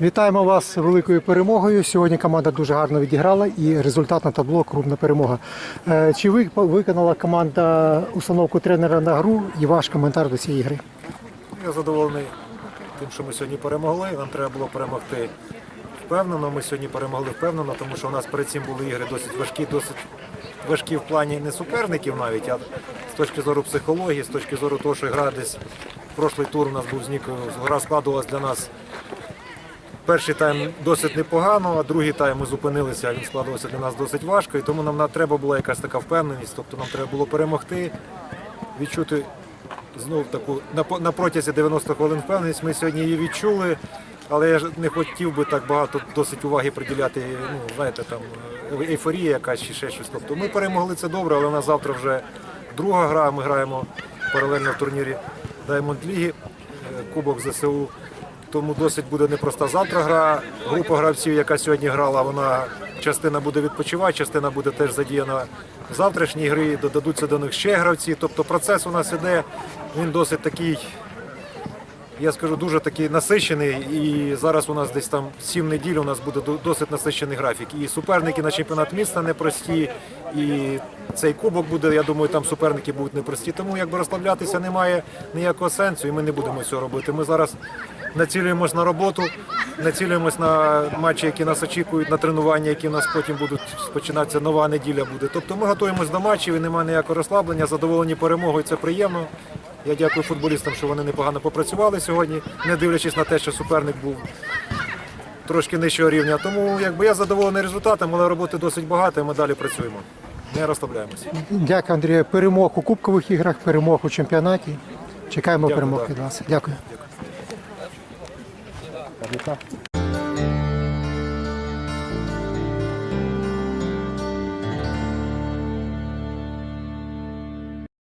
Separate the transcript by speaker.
Speaker 1: Вітаємо вас великою перемогою. Сьогодні команда дуже гарно відіграла і результат на табло крупна перемога. Е, Чи ви виконала команда установку тренера на гру і ваш коментар до цієї гри?
Speaker 2: Я задоволений тим, що ми сьогодні перемогли. Нам треба було перемогти впевнено. Ми сьогодні перемогли впевнено, тому що у нас перед цим були ігри досить важкі, досить важкі в плані не суперників навіть, а з точки зору психології, з точки зору того, що гра десь прошлий тур у нас був з Нікою, гра складувалась для нас. Перший тайм досить непогано, а другий тайм ми зупинилися, він складувався для нас досить важко, і тому нам треба була якась така впевненість, тобто нам треба було перемогти, відчути знов таку на, протязі 90 хвилин впевненість. Ми сьогодні її відчули, але я ж не хотів би так багато досить уваги приділяти. Ну, знаєте, там е, ейфорія якась чи ще щось. Тобто ми перемогли це добре, але у нас завтра вже друга гра. Ми граємо паралельно в турнірі Diamond Ліги, Кубок ЗСУ. Тому досить буде непроста завтра гра. Група гравців, яка сьогодні грала, вона частина буде відпочивати, частина буде теж задіяна в завтрашній грі. Додадуться до них ще гравці. Тобто процес у нас іде, він досить такий, я скажу, дуже такий насичений. І зараз у нас десь там 7 неділь у нас буде досить насичений графік. І суперники на чемпіонат міста непрості, і цей кубок буде, я думаю, там суперники будуть непрості. Тому якби розслаблятися немає ніякого сенсу, і ми не будемо цього робити. Ми зараз націлюємось на роботу, націлюємось на матчі, які нас очікують, на тренування, які у нас потім будуть починатися. Нова неділя буде. Тобто ми готуємось до матчів і немає ніякого розслаблення, задоволені перемогою. Це приємно. Я дякую футболістам, що вони непогано попрацювали сьогодні, не дивлячись на те, що суперник був трошки нижчого рівня. Тому якби я задоволений результатом, але роботи досить багато, і ми далі працюємо. Не розслабляємося.
Speaker 1: Дякую, Андрію. Перемог у кубкових іграх, перемог у чемпіонаті. Чекаємо
Speaker 2: Дякую,
Speaker 1: перемог
Speaker 2: да.
Speaker 1: від вас. Дякую.
Speaker 3: Дякую. Regardez ça.